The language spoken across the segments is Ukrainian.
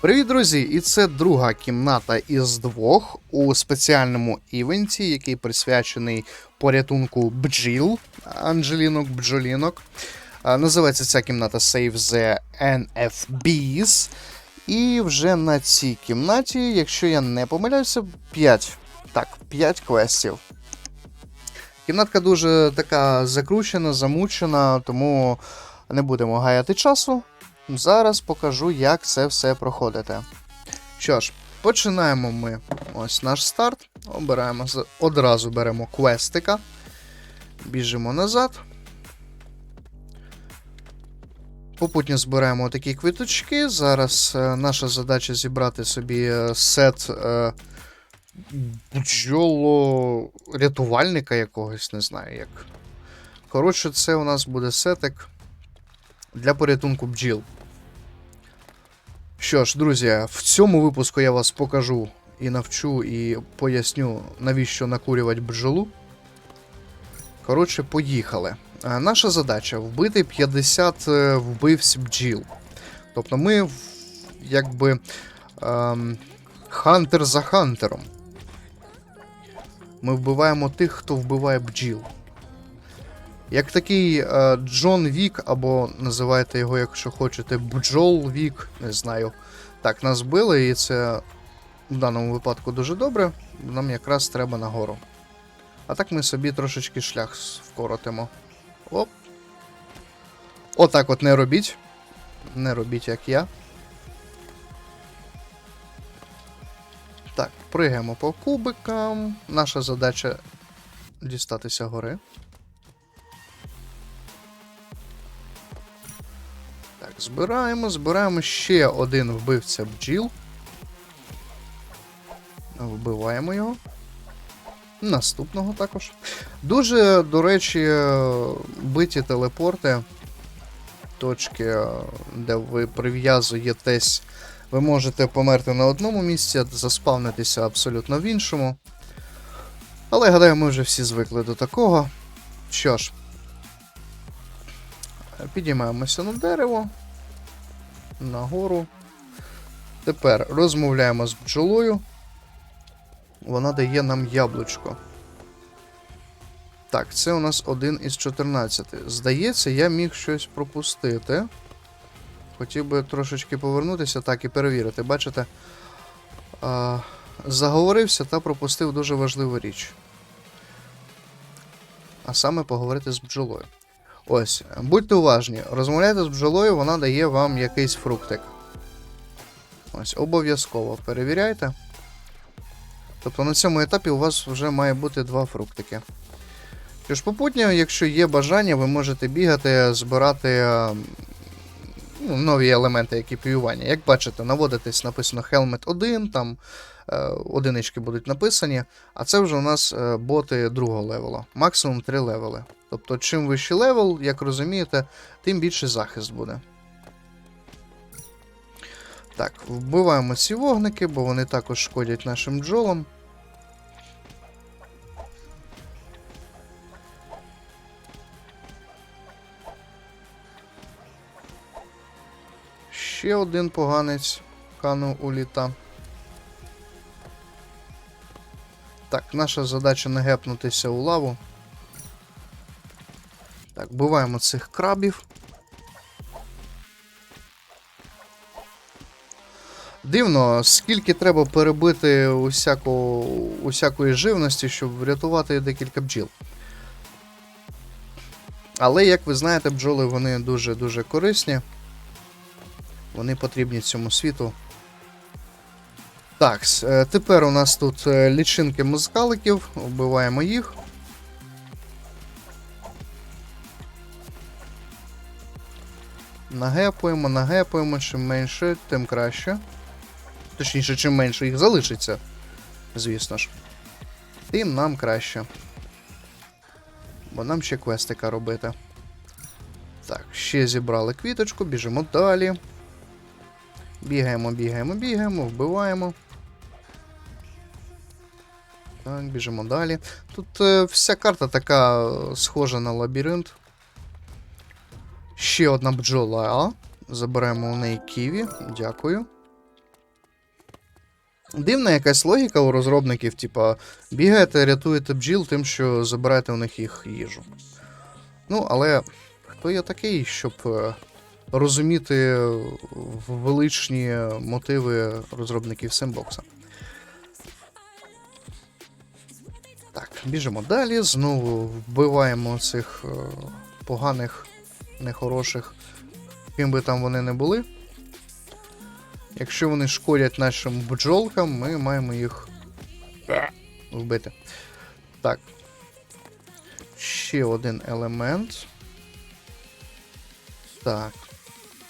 Привіт, друзі! І це друга кімната із двох у спеціальному івенті, який присвячений порятунку бджіл, Анджелінок, бджолінок. Називається ця кімната Save the NFBs. І вже на цій кімнаті, якщо я не помиляюся, 5. Так, 5 квестів. Кімнатка дуже така закручена, замучена, тому не будемо гаяти часу. Зараз покажу, як це все проходити. Що ж, починаємо ми ось наш старт. Обираємо одразу беремо квестика. Біжимо назад. Попутно збираємо такі квіточки. Зараз е, наша задача зібрати собі е, сет е, бджоло рятувальника якогось, не знаю як. Коротше, це у нас буде сетик для порятунку бджіл. Що ж, друзі, в цьому випуску я вас покажу і навчу, і поясню, навіщо накурювати бджолу. Коротше, поїхали. Е, Наша задача вбити 50 е, вбивць бджіл. Тобто ми якби ем, хантер за хантером. Ми вбиваємо тих, хто вбиває бджіл. Як такий е, Джон Вік, або називайте його, якщо хочете, Бджол Вік, не знаю. Так, нас били, і це в даному випадку дуже добре. Нам якраз треба нагору. А так ми собі трошечки шлях вкоротимо. Оп. Отак от не робіть. Не робіть, як я. Так, пригаємо по кубикам. Наша задача дістатися гори. Збираємо, збираємо ще один вбивця бджіл. Вбиваємо його. Наступного також. Дуже, до речі, биті телепорти. Точки, де ви прив'язуєтесь. Ви можете померти на одному місці, заспавнитися абсолютно в іншому. Але гадаю, ми вже всі звикли до такого. Що ж, Підіймаємося на дерево. Нагору. Тепер розмовляємо з бджолою. Вона дає нам яблучко. Так, це у нас один із 14. Здається, я міг щось пропустити. Хотів би трошечки повернутися, так і перевірити. Бачите? А, заговорився та пропустив дуже важливу річ. А саме поговорити з бджолою. Ось, будьте уважні, розмовляйте з бджолою, вона дає вам якийсь фруктик. Ось, обов'язково перевіряйте. Тобто на цьому етапі у вас вже має бути два фруктики. Тож попутньо, якщо є бажання, ви можете бігати, збирати ну, нові елементи екіпіювання. Як бачите, наводитесь, написано Helmet 1, там е, одинички будуть написані, а це вже у нас е, боти другого левела, максимум 3 левели. Тобто, чим вищий левел, як розумієте, тим більший захист буде. Так, вбиваємо ці вогники, бо вони також шкодять нашим бджолам. Ще один поганець канув у літа. Так, наша задача не гепнутися у лаву. Так, буваємо цих крабів. Дивно, скільки треба перебити усяку, усякої живності, щоб врятувати декілька бджіл. Але, як ви знаєте, бджоли вони дуже-дуже корисні. Вони потрібні цьому світу. Так, е, тепер у нас тут е, лічинки музикаликів, вбиваємо їх. Нагепуємо, нагепуємо, чим менше, тим краще. Точніше, чим менше їх залишиться, звісно ж. Тим нам краще. Бо нам ще квестика робити. Так, ще зібрали квіточку, біжимо далі. Бігаємо, бігаємо, бігаємо, вбиваємо. Так, біжимо далі. Тут е, вся карта така е, схожа на лабіринт. Ще одна бджола. Забираємо у неї ківі. Дякую. Дивна якась логіка у розробників, типа, бігаєте, рятуєте бджіл тим, що забираєте у них їх їжу. Ну, але хто я такий, щоб е, розуміти величні мотиви розробників Сендбокса? Так, біжимо далі. Знову вбиваємо цих е, поганих, нехороших, ким би там вони не були. Якщо вони шкодять нашим бджолкам, ми маємо їх вбити. Так. Ще один елемент. Так.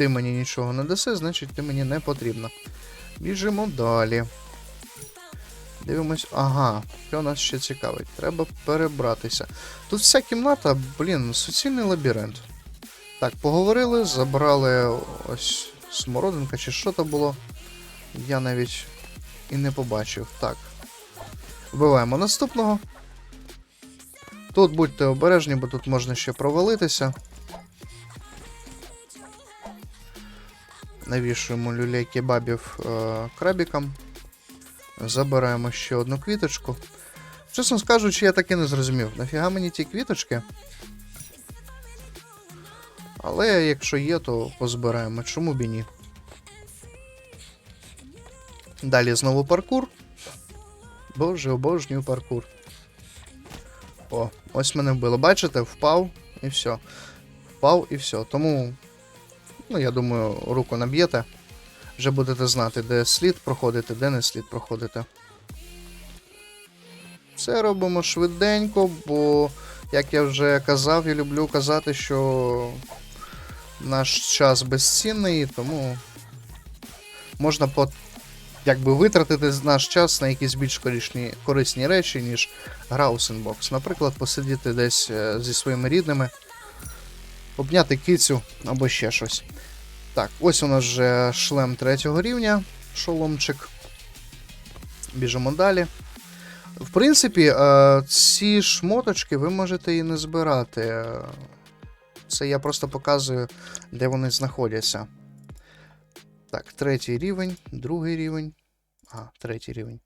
Ти мені нічого не даси, значить ти мені не потрібна. Біжимо далі. Дивимось. Ага, що нас ще цікавить? Треба перебратися. Тут вся кімната, блін, суцільний лабіринт. Так, поговорили, забрали ось смородинка чи що то було. Я навіть і не побачив. Так. Вбиваємо наступного. Тут будьте обережні, бо тут можна ще провалитися. Навішуємо люлей кебабів е, крабікам. Забираємо ще одну квіточку. Чесно скажучи, я таки не зрозумів. Нафіга мені ті квіточки? Але якщо є, то позбираємо. Чому б і ні? Далі знову паркур. Боже, обожнюю паркур. О, ось мене вбило. Бачите, впав і все. Впав і все. Тому, ну, я думаю, руку наб'єте. Вже будете знати, де слід проходити, де не слід проходити. Це робимо швиденько, бо, як я вже казав, я люблю казати, що наш час безцінний, тому можна по, якби витратити наш час на якісь більш корисні, корисні речі, ніж гра у Sandbox. Наприклад, посидіти десь е, зі своїми рідними, обняти кицю або ще щось. Так, ось у нас вже шлем третього рівня, шоломчик. Біжимо далі. В принципі, е, ці шмоточки ви можете і не збирати. Це я просто показую, де вони знаходяться. Так, третій рівень, другий рівень. А, третій рівень.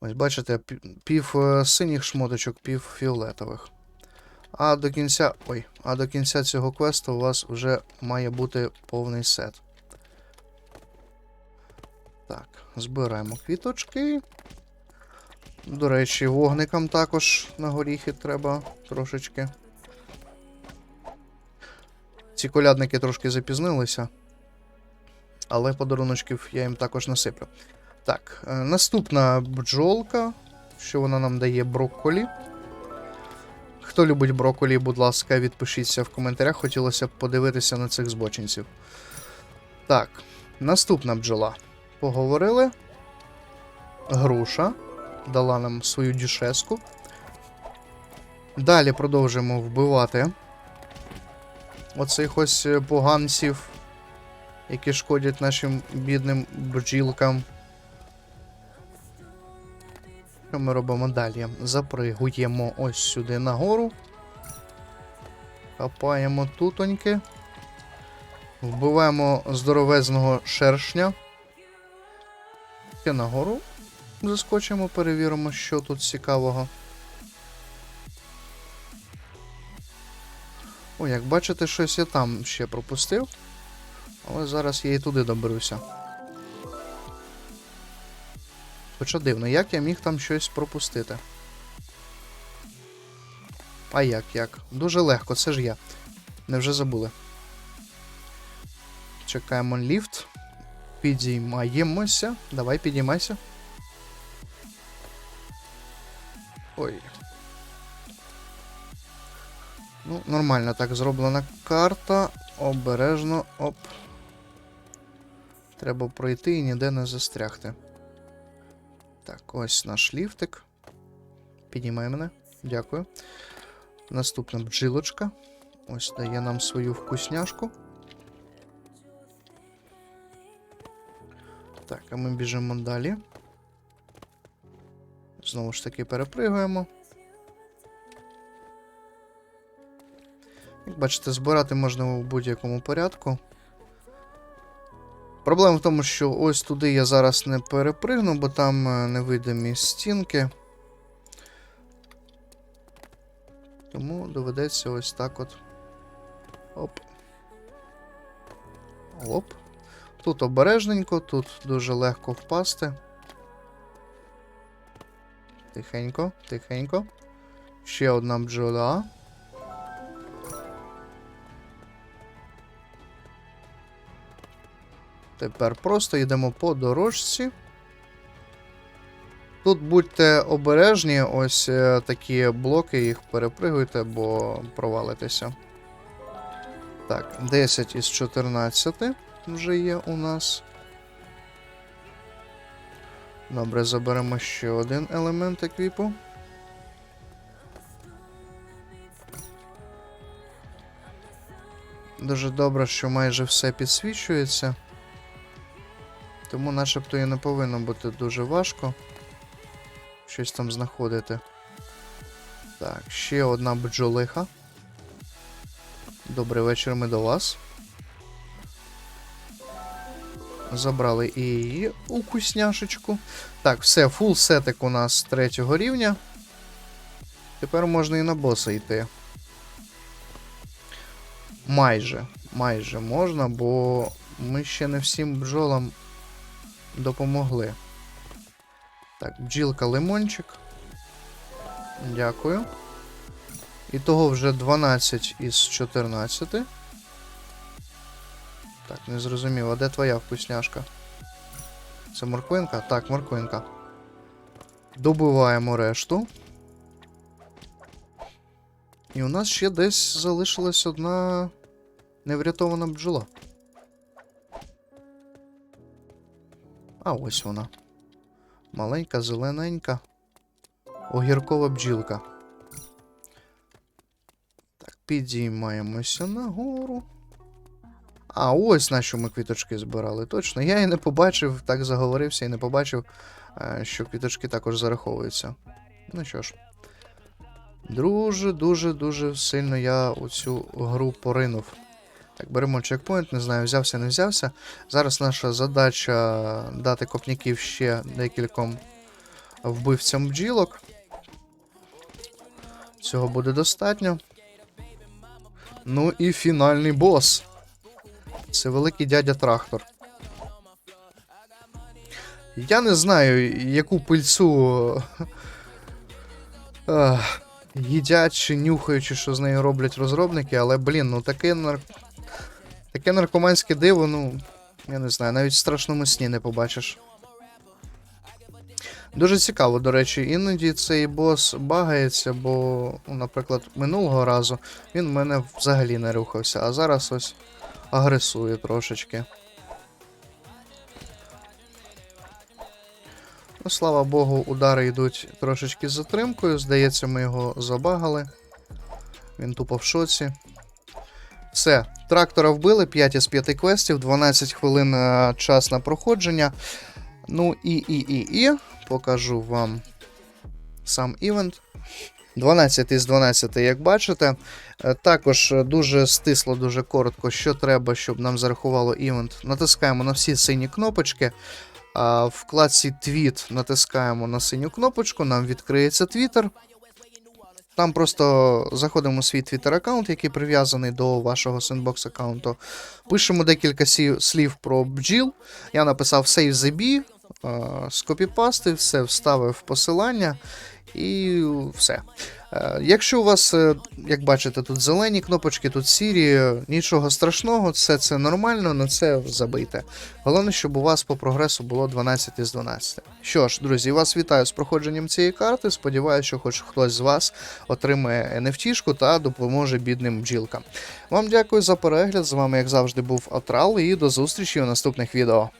Ось бачите, пі- пів е, синіх шмоточок, пів фіолетових. А до кінця. Ой, а до кінця цього квесту у вас вже має бути повний сет. Так, збираємо квіточки. До речі, вогникам також на горіхи треба трошечки. Ці колядники трошки запізнилися. Але подаруночків я їм також насиплю. Так, е, наступна бджолка. Що вона нам дає брокколі. Хто любить брокколі, будь ласка, відпишіться в коментарях. Хотілося б подивитися на цих збочинців. Так, наступна бджола. Поговорили. Груша. Дала нам свою дюшеску. Далі продовжуємо вбивати оцих ось поганців, які шкодять нашим бідним бджілкам. Що ми робимо далі? Запригуємо ось сюди нагору. Хапаємо тутоньки. Вбиваємо здоровезного шершня. Ще нагору заскочимо, перевіримо, що тут цікавого. О, як бачите, щось я там ще пропустив. Але зараз я і туди доберуся. Хоча дивно, як я міг там щось пропустити? А як, як? Дуже легко, це ж я. Невже забули. Чекаємо ліфт. Підіймаємося. Давай, підіймайся. Ой. Ну, нормально так зроблена карта. Обережно. Оп. Треба пройти і ніде не застрягти. Так, ось наш ліфтик. Піднімай мене. Дякую. Наступна бджилочка. Ось дає нам свою вкусняшку. Так, а ми біжимо далі. Знову ж таки перепригуємо. Як бачите, збирати можна у будь-якому порядку. Проблема в тому, що ось туди я зараз не перепригну, бо там е, невидимі стінки. Тому доведеться ось так от. Оп. Оп. Тут обережненько, тут дуже легко впасти. Тихенько, тихенько. Ще одна бджола. Тепер просто йдемо по дорожці. Тут будьте обережні, ось е, такі блоки, їх перепригуйте, бо провалитеся. Так, 10 із 14 вже є у нас. Добре, заберемо ще один елемент еквіпу. Дуже добре, що майже все підсвічується. Тому начебто і не повинно бути дуже важко щось там знаходити. Так, ще одна бджолиха. Добрий вечір, ми до вас. Забрали і її укусняшечку. Так, все, фул сетик у нас третього рівня. Тепер можна і на боса йти. Майже, майже можна, бо ми ще не всім бджолам допомогли. Так, бджілка лимончик. Дякую. І того вже 12 із 14. Так, не зрозумів, а де твоя вкусняшка? Це морквинка? Так, морквинка. Добиваємо решту. І у нас ще десь залишилась одна неврятована бджола. А ось вона. Маленька, зелененька. Огіркова бджілка. Так, підіймаємося нагору. А, ось на що ми квіточки збирали. Точно. Я і не побачив, так заговорився і не побачив, е, що квіточки також зараховуються. Ну що ж. Дуже, дуже, дуже сильно я у цю гру поринув. Так, беремо чекпоінт, не знаю, взявся, не взявся. Зараз наша задача дати копняків ще декільком вбивцям бджілок. Цього буде достатньо. Ну і фінальний бос. Це великий дядя трактор. Я не знаю, яку пильцу е, їдять чи нюхають, чи що з нею роблять розробники, але, блін, ну таке. Таке наркоманське диво, ну, я не знаю, навіть в страшному сні не побачиш. Дуже цікаво, до речі, іноді цей бос багається, бо, ну, наприклад, минулого разу він в мене взагалі не рухався, а зараз ось агресує трошечки. Ну, слава Богу, удари йдуть трошечки з затримкою. Здається, ми його забагали. Він тупо в шоці. Все, трактора вбили, 5 із 5 квестів, 12 хвилин е, час на проходження. Ну і і і і покажу вам сам івент. 12 із 12, як бачите. Е, Також дуже стисло, дуже коротко, що треба, щоб нам зарахувало івент. Натискаємо на всі сині кнопочки. В вкладці Твіт натискаємо на синю кнопочку, нам відкриється Твіттер. Там просто заходимо у свій Twitter аккаунт, який прив'язаний до вашого Sandbox аккаунту. Пишемо декілька слів про бджіл. Я написав Save the Bee, скопіпастив, все вставив посилання і все. Е, Якщо у вас, е, як бачите, тут зелені кнопочки, тут сірі, е, нічого страшного, все це нормально, на це забийте. Головне, щоб у вас по прогресу було 12 із 12. Що ж, друзі, вас вітаю з проходженням цієї карти. Сподіваюся, що хоч хтось з вас отримає NFT та допоможе бідним бджілкам. Вам дякую за перегляд. З вами, як завжди, був Атрал, і до зустрічі у наступних відео.